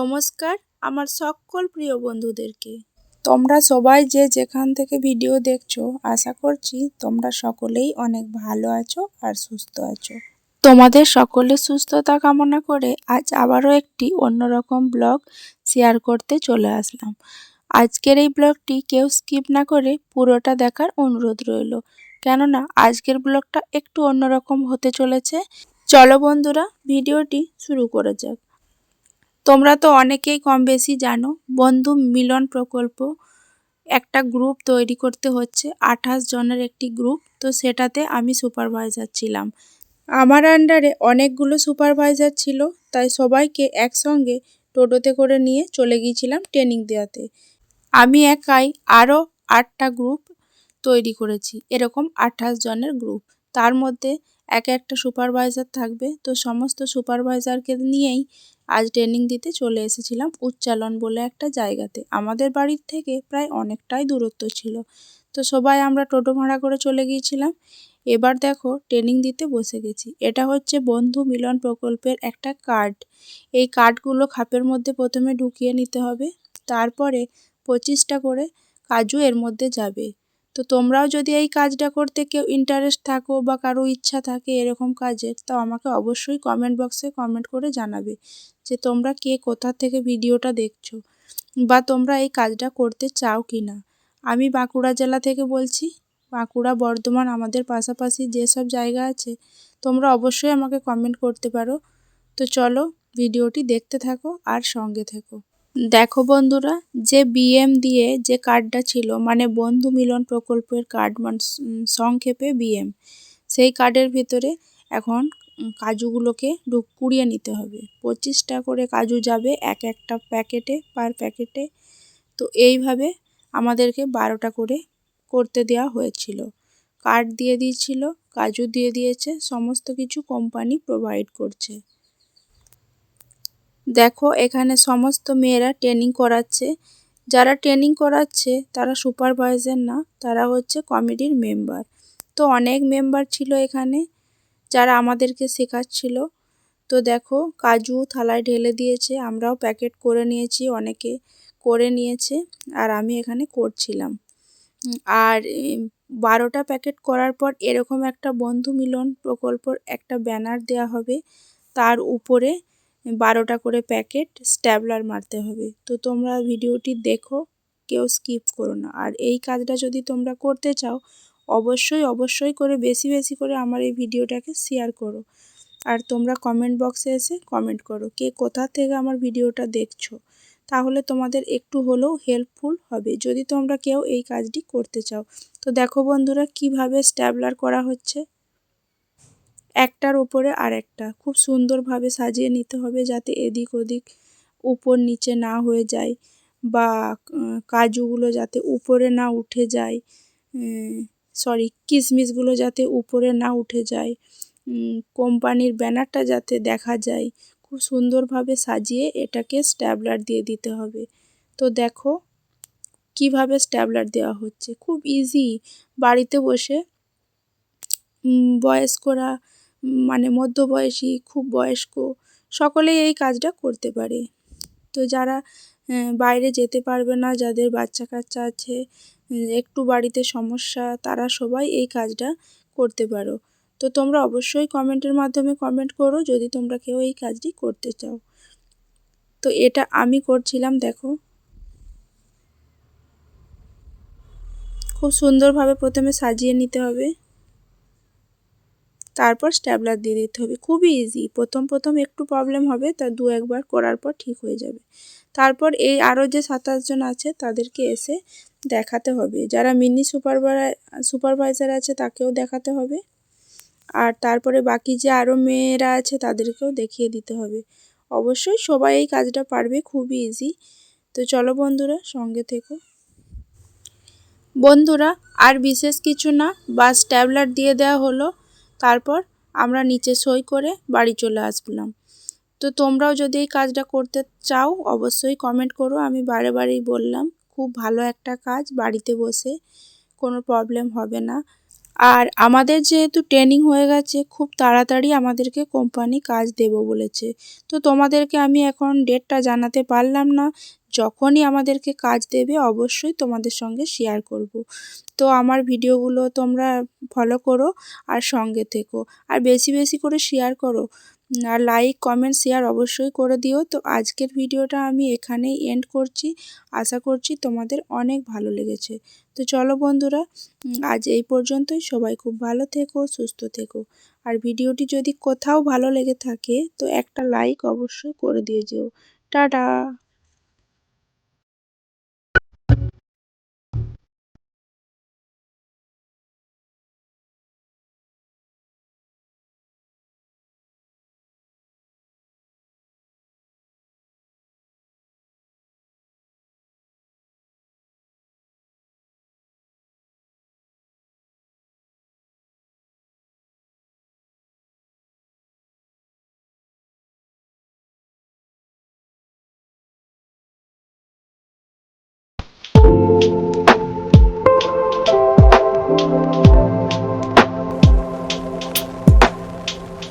নমস্কার, আমার সকল প্রিয় বন্ধুদেরকে। তোমরা সবাই যে যেখান থেকে ভিডিও দেখছ, আশা করছি তোমরা সকলেই অনেক ভালো আছো আর সুস্থ আছো। তোমাদের সকলের সুস্থতা কামনা করে আজ আবারও একটি অন্যরকম ব্লগ শেয়ার করতে চলে আসলাম। আজকের এই ব্লগটি কেউ স্কিপ না করে পুরোটা দেখার অনুরোধ রইল। কেননা আজকের ব্লগটা একটু অন্যরকম হতে চলেছে। চলো বন্ধুরা, ভিডিওটি শুরু করে যাক। তোমরা তো অনেকেই কম বেশি জানো, বন্ধু মিলন প্রকল্প একটা গ্রুপ তৈরি করতে হচ্ছে, আঠাশ জনের একটি গ্রুপ, তো সেটাতে আমি সুপারভাইজার ছিলাম। আমার আন্ডারে অনেকগুলো সুপারভাইজার ছিল, তাই সবাইকে একসঙ্গে টোটোতে করে নিয়ে চলে গিয়েছিলাম ট্রেনিং দেওয়াতে। আমি একাই আরও আটটা গ্রুপ তৈরি করেছি, এরকম আঠাশ জনের গ্রুপ। তার মধ্যে এক একটা সুপারভাইজার থাকবে, তো সমস্ত সুপারভাইজারকে নিয়েই আজ ট্রেনিং দিতে চলে এসেছিলাম উচ্চালন বলে একটা জায়গাতে। আমাদের বাড়ির থেকে প্রায় অনেকটাই দূরত্ব ছিল। তো সবাই আমরা টোটো ভাড়া করে চলে গিয়েছিলাম। এবার দেখো ট্রেনিং দিতে বসে গেছি। এটা হচ্ছে বন্ধু মিলন প্রকল্পের একটা কার্ড এই কার্ডগুলো খাপের মধ্যে প্রথমে ঢুকিয়ে নিতে হবে। তারপরে পঁচিশটা করে কাজু এর মধ্যে যাবে। তো তোমরাও যদি এই কাজটা করতে কেউ ইন্টারেস্ট থাকো বা কারও ইচ্ছা থাকে এরকম কাজের, তো আমাকে অবশ্যই কমেন্ট বক্সে কমেন্ট করে জানাবে যে তোমরা কে কোথা থেকে ভিডিওটা দেখছ বা তোমরা এই কাজটা করতে চাও কি না আমি বাঁকুড়া জেলা থেকে বলছি, বাঁকুড়া বর্ধমান আমাদের পাশাপাশি যেসব জায়গা আছে, তোমরা অবশ্যই আমাকে কমেন্ট করতে পারো। তো চলো, ভিডিওটি দেখতে থাকো আর সঙ্গে থেকো। দেখো বন্ধুরা, যে বিএম দিয়ে যে কার্ডটা ছিল মানে বন্ধু মিলন প্রকল্পের কার্ড মানে সংক্ষেপে বিএম সেই কার্ডের ভিতরে এখন কাজুগুলোকে ডুক কুড়িয়ে নিতে হবে। পঁচিশটা করে কাজু যাবে এক একটা প্যাকেটে পার প্যাকেটে। তো এইভাবে আমাদেরকে বারোটা করে করতে দেওয়া হয়েছিল। কার্ড দিয়ে দিয়েছিল, কাজু দিয়ে দিয়েছে, সমস্ত কিছু কোম্পানি প্রোভাইড করছে। দেখো, এখানে সমস্ত মেয়েরা ট্রেনিং করাচ্ছে। যারা ট্রেনিং করাচ্ছে, তারা সুপারভাইজার না, তারা হচ্ছে কমিটির মেম্বার তো অনেক মেম্বার ছিল এখানে, যারা আমাদেরকে শেখাচ্ছিল। তো দেখো, কাজু থালায় ঢেলে দিয়েছে, আমরাও প্যাকেট করে নিয়েছি, অনেকে করে নিয়েছে, আর আমি এখানে করছিলাম। আর বারোটা প্যাকেট করার পর এরকম একটা বন্ধু মিলন প্রকল্পর একটা ব্যানার দেওয়া হবে। তার উপরে বারোটা করে প্যাকেট স্ট্যাবলার মারতে হবে। তো তোমরা ভিডিওটি দেখো, কেউ স্কিপ করো না। আর এই কাজটা যদি তোমরা করতে চাও, অবশ্যই অবশ্যই করে, বেশি বেশি করে আমার এই ভিডিওটাকে শেয়ার করো। আর তোমরা কমেন্ট বক্সে এসে কমেন্ট করো কে কোথা থেকে আমার ভিডিওটা দেখছ। তাহলে তোমাদের একটু হলেও হেল্পফুল হবে, যদি তোমরা কেউ এই কাজটি করতে চাও। তো দেখো বন্ধুরা, কীভাবে স্ট্যাবলার করা হচ্ছে। একটার ওপরে আর একটা খুব সুন্দরভাবে সাজিয়ে নিতে হবে যাতে এদিক ওদিক উপর নিচে না হয়ে যায় বা কাজুগুলো যাতে উপরে না উঠে যায় সরি কিশমিশগুলো যাতে উপরে না উঠে যায় কোম্পানির ব্যানারটা যাতে দেখা যায়। খুব সুন্দরভাবে সাজিয়ে এটাকে স্ট্যাবলার দিয়ে দিতে হবে। তো দেখো কীভাবে স্ট্যাবলার দেওয়া হচ্ছে। খুব ইজি বাড়িতে বসে বয়স্করা মানে মধ্যবয়সী, খুব বয়স্ক, সকলেই এই কাজটা করতে পারে। তো যারা বাইরে যেতে পারবে না, যাদের বাচ্চা কাচ্চা আছে একটু বাড়িতে সমস্যা, তারা সবাই এই কাজটা করতে পারো। তো তোমরা অবশ্যই কমেন্টের মাধ্যমে কমেন্ট করো যদি তোমরা কেউ এই কাজটি করতে চাও। তো এটা আমি করছিলাম, দেখো। খুব সুন্দরভাবে প্রথমে সাজিয়ে নিতে হবে। তারপর স্ট্যাবলার দিয়ে দিতে হবে। খুবই ইজি প্রথম প্রথম একটু প্রবলেম হবে, তা দু একবার করার পর ঠিক হয়ে যাবে। তারপর এই আরও যে সাতাশজন আছে, তাদেরকে এসে দেখাতে হবে। যারা মিনি সুপারভাই সুপারভাইজার আছে, তাকেও দেখাতে হবে। আর তারপরে বাকি যে আরও মেয়েরা আছে, তাদেরকেও দেখিয়ে দিতে হবে। অবশ্যই সবাই এই কাজটা পারবে, খুবই ইজি তো চলো বন্ধুরা, সঙ্গে থেকো। বন্ধুরা, আর বিশেষ কিছু না বা স্ট্যাবলার দিয়ে দেওয়া হলো। তারপর আমরা নিচে সই করে বাড়ি চলে আসলাম। তো তোমরাও যদি এই কাজটা করতে চাও, অবশ্যই কমেন্ট করো। আমি বারে বারেই বললাম, খুব ভালো একটা কাজ, বাড়িতে বসে কোনো প্রবলেম হবে না। আর আমাদের যেহেতু ট্রেনিং হয়ে গেছে, খুব তাড়াতাড়ি আমাদেরকে কোম্পানি কাজ দেব বলেছে। তো তোমাদেরকে আমি এখন ডেটটা জানাতে পারলাম না। যখনই আমাদেরকে কাজ দেবে, অবশ্যই তোমাদের সঙ্গে শেয়ার করব। তো আমার ভিডিওগুলো তোমরা ফলো করো আর সঙ্গে থেকো। আর বেশি বেশি করে শেয়ার করো। আর লাইক কমেন্ট শেয়ার অবশ্যই করে দিও। তো আজকের ভিডিওটা আমি এখানেই এন্ড করছি। আশা করছি তোমাদের অনেক ভালো লেগেছে। তো চলো বন্ধুরা আজ এই পর্যন্তই। সবাই খুব ভালো থেকো, সুস্থ থেকো। আর ভিডিওটি যদি কোথাও ভালো লেগে থাকে, তো একটা লাইক অবশ্যই করে দিয়ে যেও। টাটা!